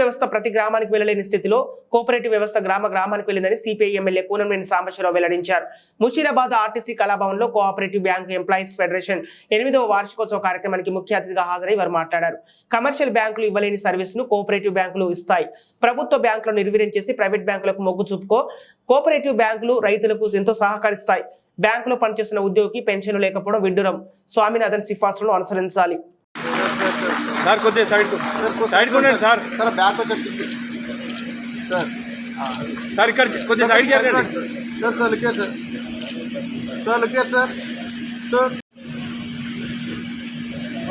వ్యవస్థ ప్రతి గ్రామానికి వెళ్ళలేని స్థితిలో కోఆపరేటివ్ వ్యవస్థ గ్రామ గ్రామానికి వెళ్ళిందని సిపిఐ ఎమ్మెల్యే కూనంనేని సాంబశివరావు వెల్లడించారు. ముషీరాబాద్ ఆర్టీసీ కళాభవన్లో కోఆపరేటివ్ బ్యాంకు ఎంప్లాయీస్ ఫెడరేషన్ ఎనిమిదవ వార్షికోత్సవ కార్యక్రమానికి ముఖ్య అతిథిగా హాజరై వారు మాట్లాడారు. కమర్షియల్ బ్యాంకులు ఇవ్వలేని సర్వీస్ను కోఆపరేటివ్ బ్యాంకులు ఇస్తాయి. ప్రభుత్వ బ్యాంకులను నిర్వీర్యం చేసి ప్రైవేట్ బ్యాంకులకు మొగ్గు చూపుకో కోఆపరేటివ్ బ్యాంకులు రైతులకు ఎంతో సహకరిస్తాయి. బ్యాంకులో పనిచేస్తున్న ఉద్యోగికి పెన్షన్ లేకపోవడం విడ్డూరం. స్వామినాథన్ సిఫార్సులను అనుసరించాలి. సార్ కొద్దిగా సైడ్ సైడ్ కొనండి సార్ సార్ బ్యాక్ వచ్చి సార్ సార్ ఇక్కడ కొద్దిగా సైడ్ జరగండి sir sir లిఖే sir sir లిఖే sir sir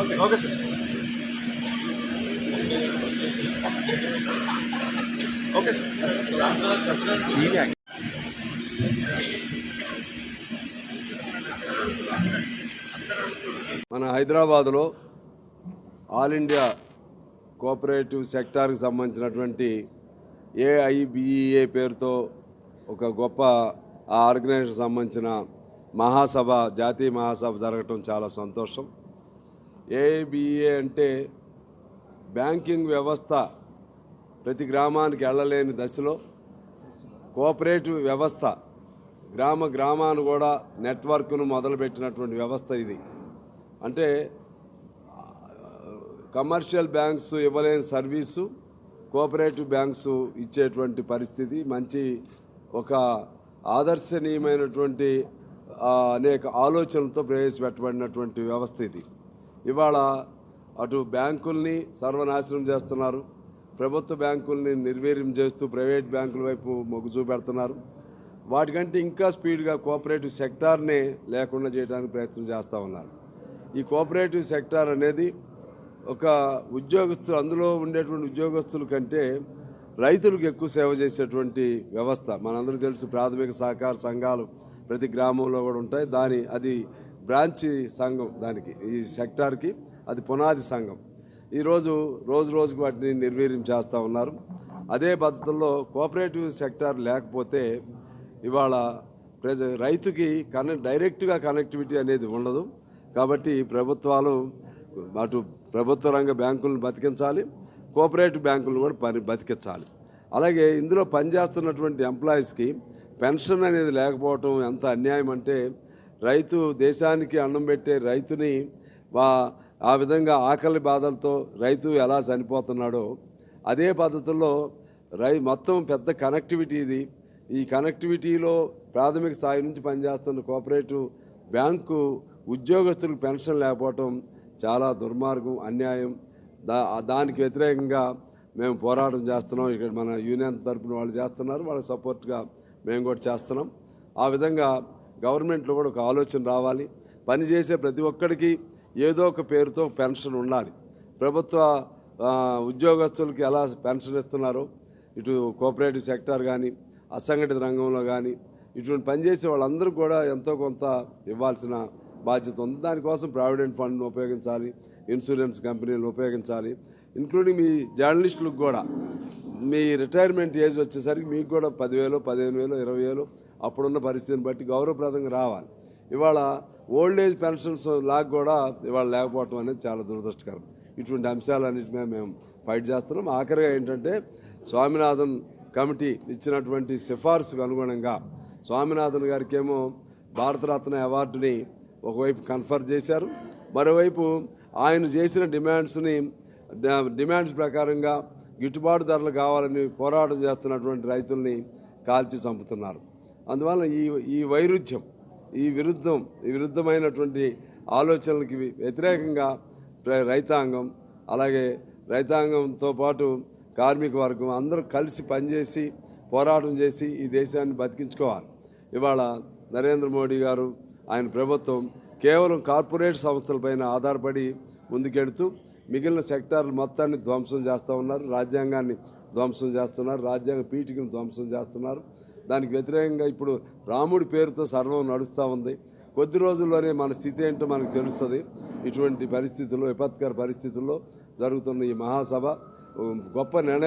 okay okay sir okay sir మన హైదరాబాదులో ఆల్ ఇండియా కోఆపరేటివ్ సెక్టార్కి సంబంధించినటువంటి A I B E A పేరుతో ఒక గొప్ప ఆ ఆర్గనైజేషన్ సంబంధించిన మహాసభ జాతీయ మహాసభ జరగటం చాలా సంతోషం. ఏఐబిఈఏ అంటే బ్యాంకింగ్ వ్యవస్థ ప్రతి గ్రామానికి వెళ్ళలేని దశలో కోఆపరేటివ్ వ్యవస్థ గ్రామ గ్రామాన్ని కూడా నెట్వర్క్ను మొదలుపెట్టినటువంటి వ్యవస్థ ఇది. అంటే కమర్షియల్ బ్యాంక్స్ ఇవ్వలేని సర్వీసు కోఆపరేటివ్ బ్యాంక్స్ ఇచ్చేటువంటి పరిస్థితి మంచి ఒక ఆదర్శనీయమైనటువంటి అనేక ఆలోచనలతో ప్రవేశపెట్టబడినటువంటి వ్యవస్థ ఇది. ఇవాళ అటు బ్యాంకుల్ని సర్వనాశనం చేస్తున్నారు ప్రభుత్వ బ్యాంకుల్ని నిర్వీర్యం చేస్తూ ప్రైవేట్ బ్యాంకుల వైపు మొగ్గు చూపెడుతున్నారు. వాటికంటే ఇంకా స్పీడ్గా కోఆపరేటివ్ సెక్టార్నే లేకుండా చేయడానికి ప్రయత్నం చేస్తూ ఉన్నారు. ఈ కోఆపరేటివ్ సెక్టార్ అనేది ఒక ఉద్యోగస్తులు అందులో ఉండేటువంటి ఉద్యోగస్తుల కంటే రైతులకు ఎక్కువ సేవ చేసేటువంటి వ్యవస్థ. మనందరూ తెలుసు ప్రాథమిక సహకార సంఘాలు ప్రతి గ్రామంలో కూడా ఉంటాయి. దాని అది బ్రాంచి సంఘం దానికి ఈ సెక్టార్కి అది పునాది సంఘం. ఈరోజు రోజు రోజుకు వాటిని నిర్వీర్యం చేస్తూ ఉన్నారు. అదే పద్ధతుల్లో కోఆపరేటివ్ సెక్టార్ లేకపోతే ఇవాళ ప్రజ రైతుకి కనెక్ట్ డైరెక్ట్గా కనెక్టివిటీ అనేది ఉండదు. కాబట్టి ప్రభుత్వాలు అటు ప్రభుత్వ రంగ బ్యాంకులను బతికించాలి కోఆపరేటివ్ బ్యాంకులను కూడా పని బతికించాలి. అలాగే ఇందులో పనిచేస్తున్నటువంటి ఎంప్లాయీస్కి పెన్షన్ అనేది లేకపోవటం ఎంత అన్యాయం అంటే రైతు దేశానికి అన్నం పెట్టే రైతుని వా ఆ విధంగా ఆకలి బాధలతో రైతు ఎలా చనిపోతున్నాడో అదే పద్ధతుల్లో రై మొత్తం పెద్ద కనెక్టివిటీ ఇది. ఈ కనెక్టివిటీలో ప్రాథమిక స్థాయి నుంచి పనిచేస్తున్న కోఆపరేటివ్ బ్యాంకు ఉద్యోగస్తులకు పెన్షన్ లేకపోవటం చాలా దుర్మార్గం అన్యాయం. దా దానికి వ్యతిరేకంగా మేము పోరాటం చేస్తున్నాం. ఇక్కడ మన యూనియన్ తరఫున వాళ్ళు చేస్తున్నారు. వాళ్ళకి సపోర్ట్గా మేము కూడా చేస్తున్నాం. ఆ విధంగా గవర్నమెంట్లో కూడా ఒక ఆలోచన రావాలి. పనిచేసే ప్రతి ఒక్కడికి ఏదో ఒక పేరుతో పెన్షన్ ఉండాలి. ప్రభుత్వ ఉద్యోగస్తులకి ఎలా పెన్షన్ ఇస్తున్నారో ఇటు కోఆపరేటివ్ సెక్టార్ కానీ అసంఘటిత రంగంలో కానీ ఇటువంటి పనిచేసే వాళ్ళందరూ కూడా ఎంతో కొంత ఇవ్వాల్సిన బాధ్యత ఉంది. దానికోసం ప్రావిడెంట్ ఫండ్ను ఉపయోగించాలి ఇన్సూరెన్స్ కంపెనీలు ఉపయోగించాలి ఇంక్లూడింగ్ మీ జర్నలిస్టులకు కూడా. మీ రిటైర్మెంట్ ఏజ్ వచ్చేసరికి మీకు కూడా పదివేలు పదిహేను వేలు ఇరవై వేలు అప్పుడున్న పరిస్థితిని బట్టి గౌరవప్రదంగా రావాలి. ఇవాళ ఓల్డ్ ఏజ్ పెన్షన్స్ లాగా కూడా ఇవాళ లేకపోవటం అనేది చాలా దురదృష్టకరం. ఇటువంటి అంశాలన్నిటి మీద మేము ఫైట్ చేస్తున్నాం. ఆఖరిగా ఏంటంటే స్వామినాథన్ కమిటీ ఇచ్చినటువంటి సిఫార్సుకు అనుగుణంగా స్వామినాథన్ గారికి ఏమో భారతరత్న అవార్డుని ఒకవైపు కన్ఫర్ చేశారు మరోవైపు ఆయన చేసిన డిమాండ్స్ని డిమాండ్స్ ప్రకారంగా గిట్టుబాటు ధరలు కావాలని పోరాటం చేస్తున్నటువంటి రైతుల్ని కాల్చి చంపుతున్నారు. అందువల్ల ఈ ఈ వైరుధ్యం ఈ విరుద్ధం ఈ విరుద్ధమైనటువంటి ఆలోచనలకి వ్యతిరేకంగా రైతాంగం అలాగే రైతాంగంతో పాటు కార్మిక వర్గం అందరూ కలిసి పనిచేసి పోరాటం చేసి ఈ దేశాన్ని బతికించుకోవాలి. ఇవాళ నరేంద్ర మోడీ గారు ఆయన ప్రభుత్వం కేవలం కార్పొరేట్ సంస్థలపైన ఆధారపడి ముందుకెడుతూ మిగిలిన సెక్టార్లు మొత్తాన్ని ధ్వంసం చేస్తూ ఉన్నారు. రాజ్యాంగాన్ని ధ్వంసం చేస్తున్నారు. రాజ్యాంగ పీఠికను ధ్వంసం చేస్తున్నారు. దానికి వ్యతిరేకంగా ఇప్పుడు రాముడి పేరుతో సర్వం నడుస్తూ ఉంది. కొద్ది రోజుల్లోనే మన స్థితి ఏంటో మనకు తెలుస్తుంది. ఇటువంటి పరిస్థితుల్లో విపత్కర పరిస్థితుల్లో జరుగుతున్న ఈ మహాసభ గొప్ప నిర్ణయం